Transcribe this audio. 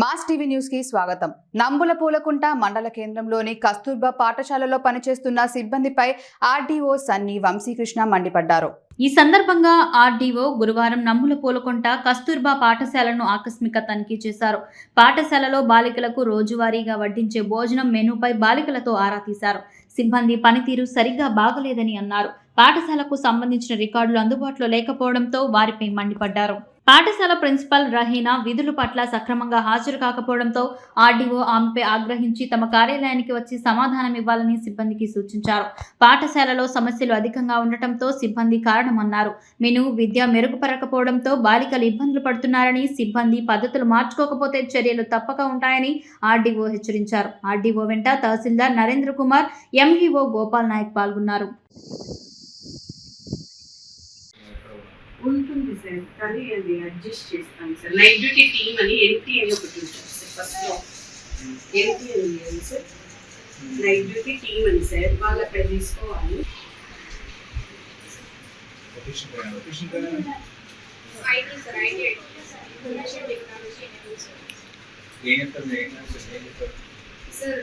Mass TV న్యూస్కి స్వాగతం. నంబుల పూలకుంట మండల కేంద్రంలోని కస్తూర్బా పాఠశాలలో పనిచేస్తున్న సిబ్బందిపై ఆర్డీఓ సన్ని వంశీకృష్ణ మండిపడ్డారు. ఈ సందర్భంగా ఆర్డీఓ గురువారం నమ్ముల పూలకొంట కస్తూర్బా పాఠశాలను ఆకస్మిక తనిఖీ చేశారు. పాఠశాలలో బాలికలకు రోజువారీగా వడ్డించే భోజనం మెనూపై బాలికలతో ఆరా తీశారు. సిబ్బంది పనితీరు సరిగ్గా బాగలేదని అన్నారు. పాఠశాలకు సంబంధించిన రికార్డులు అందుబాటులో లేకపోవడంతో వారిపై మండిపడ్డారు. పాఠశాల ప్రిన్సిపల్ రహీనా విధుల పట్ల సక్రమంగా హాజరు కాకపోవడంతో ఆర్డీఓ ఆమెపై ఆగ్రహించి తమ కార్యాలయానికి వచ్చి సమాధానం ఇవ్వాలని సిబ్బందికి సూచించారు. పాఠశాలలో సమస్యలు అధికంగా ఉండటంతో సిబ్బంది కారణమన్నారు. మెను విద్య మెరుగుపరకపోవడంతో బాలికలు ఇబ్బందులు పడుతున్నారని సిబ్బంది పద్ధతులు మార్చుకోకపోతే చర్యలు తప్పక ఉంటాయని ఆర్డీఓ హెచ్చరించారు. ఆర్డీఓ వెంట తహసీల్దార్ నరేంద్ర కుమార్ ఎంఈఓ గోపాల్ నాయక్ పాల్గొన్నారు. సార్ కానీ అది అడ్జస్ట్ చేస్తాం సార్. నైట్ డ్యూటీ టీమ్ అని ఎన్టీ అని ఒకటి ఉంటుంది సార్ ఫస్ట్లో ఎన్టీ అని ఉంది సార్. నైట్ డ్యూటీ టీమ్ అని సార్ తీసుకోవాలి. IT sir IT information technology sir